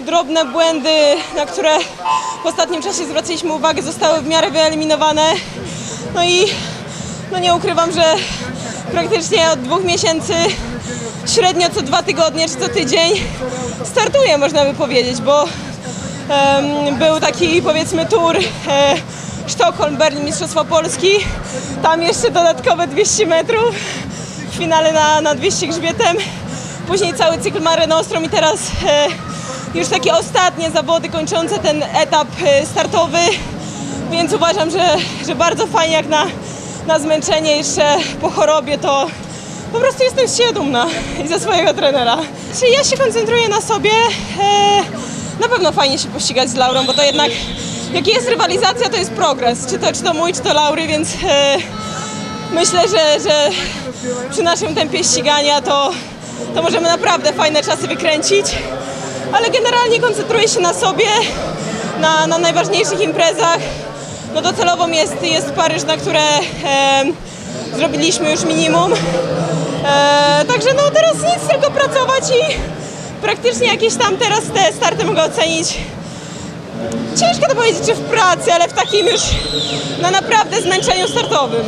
drobne błędy, na które w ostatnim czasie zwracaliśmy uwagę, zostały w miarę wyeliminowane. No i no nie ukrywam, że praktycznie od dwóch miesięcy średnio co dwa tygodnie czy co tydzień startuję, można by powiedzieć, bo em, był taki powiedzmy tour e, Sztokholm, Berlin, Mistrzostwa Polski, tam jeszcze dodatkowe 200 metrów, w finale na, na 200 grzbietem, później cały cykl Mare Nostrum i teraz e, już takie ostatnie zawody kończące ten etap e, startowy, więc uważam, że, że bardzo fajnie jak na, na zmęczenie jeszcze po chorobie to po prostu jestem siebie dumna i ze swojego trenera. Czyli ja się koncentruję na sobie. E, na pewno fajnie się pościgać z Laurą, bo to jednak jak jest rywalizacja, to jest progres. Czy to, czy to mój, czy to Laury, więc e, myślę, że, że przy naszym tempie ścigania to, to możemy naprawdę fajne czasy wykręcić. Ale generalnie koncentruję się na sobie, na, na najważniejszych imprezach. No docelowo jest, jest Paryż, na które e, zrobiliśmy już minimum. E, także no teraz nic, tylko pracować i praktycznie jakieś tam teraz te starty mogę ocenić. Ciężko to powiedzieć, czy w pracy, ale w takim już na naprawdę zmęczeniu startowym.